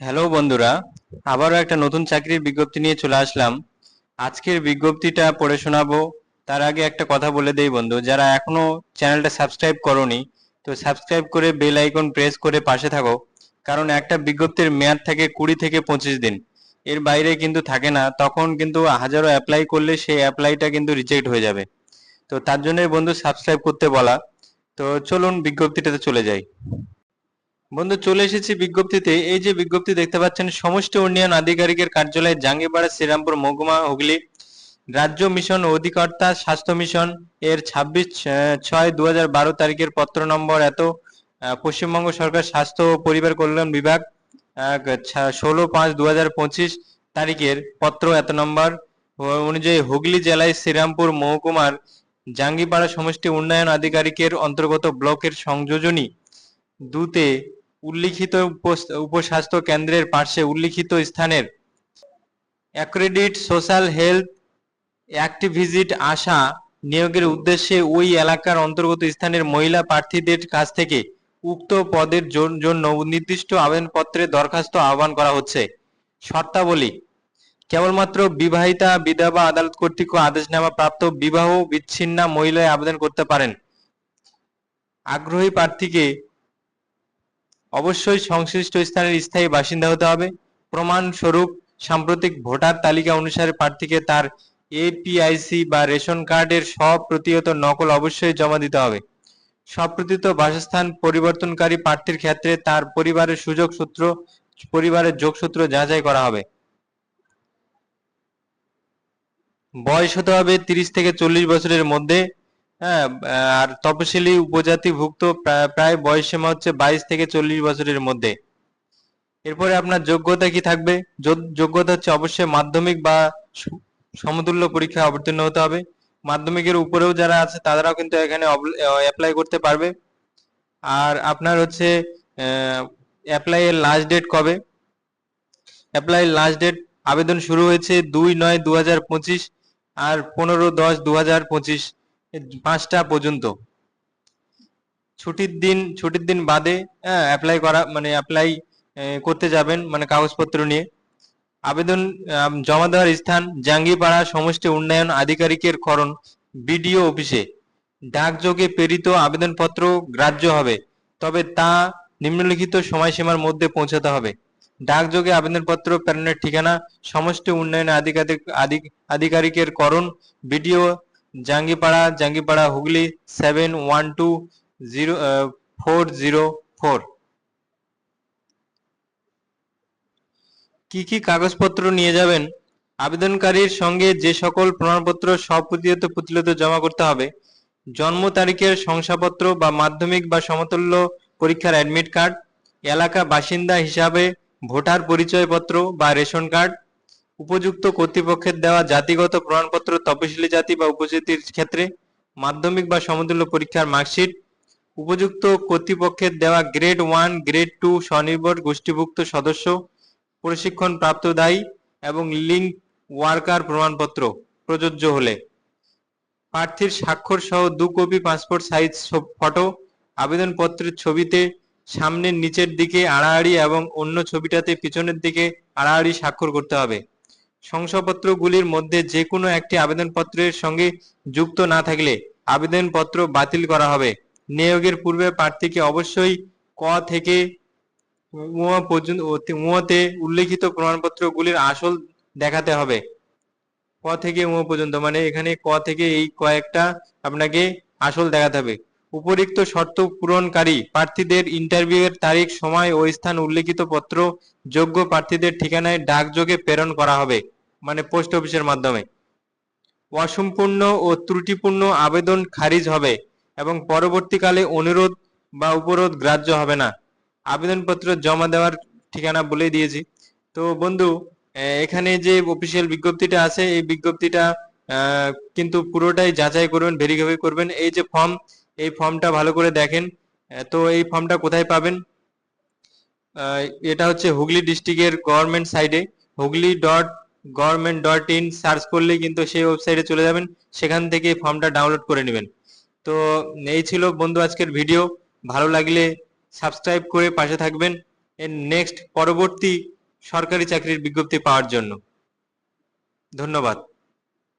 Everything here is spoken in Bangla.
হ্যালো বন্ধুরা, আবারও একটা নতুন চাকরির বিজ্ঞপ্তি নিয়ে চলে আসলাম। আজকের বিজ্ঞপ্তিটা পড়ে শোনাবো। তার আগে একটা কথা বলে দেই বন্ধু, যারা এখনও চ্যানেলটা সাবস্ক্রাইব করোনি, তো সাবস্ক্রাইব করে বেল আইকন প্রেস করে পাশে থাকো। কারণ একটা বিজ্ঞপ্তির মেয়াদ থাকে কুড়ি থেকে পঁচিশ দিন। এর বাইরে কিন্তু থাকে না, তখন কিন্তু হাজারো অ্যাপ্লাই করলে সেই অ্যাপ্লাইটা কিন্তু রিজেক্ট হয়ে যাবে। তো তার জন্যই বন্ধু সাবস্ক্রাইব করতে বলা। তো চলুন বিজ্ঞপ্তিটাতে চলে যাই। বন্ধু, চলে এসেছি বিজ্ঞপ্তিতে। এই যে বিজ্ঞপ্তি দেখতে পাচ্ছেন, সমষ্টি উন্নয়ন আধিকারিকের কার্যালয়, জাঙ্গিপাড়া, শ্রীরামপুর, মহকুমা, হুগলি। রাজ্য মিশন অধিকর্তা, স্বাস্থ্য মিশন এর ছাব্বিশ ছয় দু বারো তারিখের পত্র নম্বর এত। পশ্চিমবঙ্গ সরকার স্বাস্থ্য ও পরিবার কল্যাণ বিভাগ ষোলো পাঁচ দু পঁচিশ তারিখের পত্র এত নম্বর। অনুযায়ী হুগলি জেলায় শ্রীরামপুর, মহকুমার জাঙ্গিপাড়া সমষ্টি উন্নয়ন আধিকারিকের অন্তর্গত ব্লকের সংযোজনী দুতে উল্লিখিত উপ- উপস্বাস্থ্য কেন্দ্রের পার্শ্বে উল্লিখিত স্থানের অ্যাক্রেডিট সোশ্যাল হেলথ অ্যাক্টিভিজিট আশা নিয়োগের উদ্দেশ্যে ওই এলাকার অন্তর্গত স্থানের মহিলা প্রার্থীদের কাছ থেকে উক্ত পদের জন্য নির্দিষ্ট আবেদনপত্রে দরখাস্ত আহ্বান করা হচ্ছে। শর্তাবলী, কেবলমাত্র বিবাহিতা, বিধবা, আদালত কর্তৃক আদেশনামা প্রাপ্ত বিবাহ বিচ্ছিন্না মহিলায় আবেদন করতে পারেন। আগ্রহী প্রার্থীকে অবশ্যই সংশ্লিষ্ট স্থানের স্থায়ী বাসিন্দা হতে হবে। প্রমাণস্বরূপ সাম্প্রতিক ভোটার তালিকা অনুসারে প্রার্থীকে তার এপিআইসি বা রেশন কার্ডের স্বপ্রতিহত নকল অবশ্যই জমা দিতে হবে। স্বপ্রতিত বাসস্থান পরিবর্তনকারী প্রার্থীর ক্ষেত্রে তার পরিবারের সুযোগ সূত্র, পরিবারের যোগসূত্র যাচাই করা হবে। বয়স হতে হবে তিরিশ থেকে চল্লিশ বছরের মধ্যে। হ্যাঁ আর তপশিলি উপজাতিভুক্ত প্রায়- বয়স সীমা হচ্ছে বাইশ থেকে চল্লিশ বছরের মধ্যে। এরপরে আপনার যোগ্যতা কি থাকবে? যোগ- যোগ্যতা হচ্ছে অবশ্যই মাধ্যমিক বা সমতুল্য পরীক্ষা অবতীর্ণ হতে হবে। মাধ্যমিকের উপরেও যারা আছে তারাও কিন্তু এখানে অ্যাপ্লাই করতে পারবে। আর আপনার হচ্ছে অ্যাপ্লাই এর লাস্ট ডেট কবে? অ্যাপ্লাই লাস্ট ডেট আবেদন শুরু হয়েছে দুই নয় দু হাজার পঁচিশ আর পনেরো দশ দু হাজার পঁচিশ। পাঁচটা পর্যন্ত। ছুটির দিন ছুটির দিন বাদে অ্যাপ্লাই করা মানে অ্যাপ্লাই করতে যাবেন মানে কাগজপত্র নিয়ে। আবেদন জমা দেওয়ার স্থান, জাঙ্গিপাড়া সমষ্টি উন্নয়ন আধিকারিকের করণ বিডিও অফিসে। ডাকযোগে প্রেরিত আবেদনপত্র গ্রাহ্য হবে, তবে তা নিম্নলিখিত সময়সীমার মধ্যে পৌঁছাতে হবে। ডাকযোগে আবেদনপত্র প্রেরণের ঠিকানা, সমষ্টি উন্নয়ন আধিকারিক আধিক- আধিকারিকের করণ BDO Jangipara Jangipara Hooghly seven one two zero four zero four কি কি কাগজপত্র নিয়ে যাবেন? আবেদনকারীর সঙ্গে যে সকল প্রমাণপত্র স্বপ্রতিহত প্রতিলিত জমা করতে হবে, জন্ম তারিখের শংসাপত্র বা মাধ্যমিক বা সমতুল্য পরীক্ষার অ্যাডমিট কার্ড এলাকা বাসিন্দা হিসাবে ভোটার পরিচয়পত্র বা রেশন কার্ড উপযুক্ত কর্তৃপক্ষের দেওয়া জাতিগত প্রমাণপত্র তপশিলি জাতি বা উপজাতির ক্ষেত্রে মাধ্যমিক বা সমতুল্য পরীক্ষার মার্কশিট, উপযুক্ত কর্তৃপক্ষের দেওয়া গ্রেড ওয়ান, গ্রেড টু স্বনির্ভর গোষ্ঠীভুক্ত সদস্য, প্রশিক্ষণ প্রাপ্ত দায়ী এবং লিঙ্ক ওয়ার্কার প্রমাণপত্র প্রযোজ্য হলে। প্রার্থীর স্বাক্ষর সহ দু কপি পাসপোর্ট সাইজ ফটো, আবেদনপত্রের ছবিতে সামনের নিচের দিকে আড়াআড়ি এবং অন্য ছবিটাতে পিছনের দিকে আড়াআড়ি স্বাক্ষর করতে হবে। শংসাপত্রগুলির মধ্যে যে কোনো একটি আবেদনপত্রের সঙ্গে যুক্ত না থাকলে আবেদনপত্র বাতিল করা হবে। নিয়োগের পূর্বে প্রার্থীকে অবশ্যই ক থেকে উয়া পর্যন্ত উয়াতে উল্লেখিত প্রমাণপত্রগুলির আসল দেখাতে হবে। ক থেকে উয়া পর্যন্ত মানে এখানে ক থেকে এই কয়েকটা আপনাকে আসল দেখাতে হবে। উপরিক্ত শর্ত পূরণকারী প্রার্থীদের ইন্টারভিউ এর তারিখ, সময় ও স্থান উল্লেখিত পত্র যোগ্য প্রার্থীদের ঠিকানায় ডাকযোগে প্রেরণ করা হবে। মানে পোস্ট অফিসের মাধ্যমে। অসম্পূর্ণ ও ত্রুটিপূর্ণ আবেদন খারিজ হবে এবং পরবর্তীকালে অনুরোধ বা উপরোধ গ্রাহ্য হবে না। আবেদনপত্র জমা দেওয়ার ঠিকানা বলে দিয়েছি। তো বন্ধু এখানে যে অফিসিয়াল বিজ্ঞপ্তিটা আছে, এই বিজ্ঞপ্তিটা কিন্তু পুরোটাই যাচাই করবেন ভেরিফাই করবেন। এই যে ফর্ম এই ফর্মটা ভালো করে দেখেন। তো এই ফর্মটা কোথায় পাবেন? এটা হচ্ছে হুগলি ডিস্ট্রিক্টের গভর্নমেন্ট সাইডে Hooghly dot government dot in search করলে কিন্তু সেই ওয়েবসাইটে চলে যাবেন, সেখান থেকে ফর্মটা ডাউনলোড করে নেবেন। তো এই ছিল বন্ধু আজকের ভিডিও ভালো লাগলে সাবস্ক্রাইব করে পাশে থাকবেন। এর নেক্সট পরবর্তী সরকারি চাকরির বিজ্ঞপ্তি পাওয়ার জন্য। ধন্যবাদ।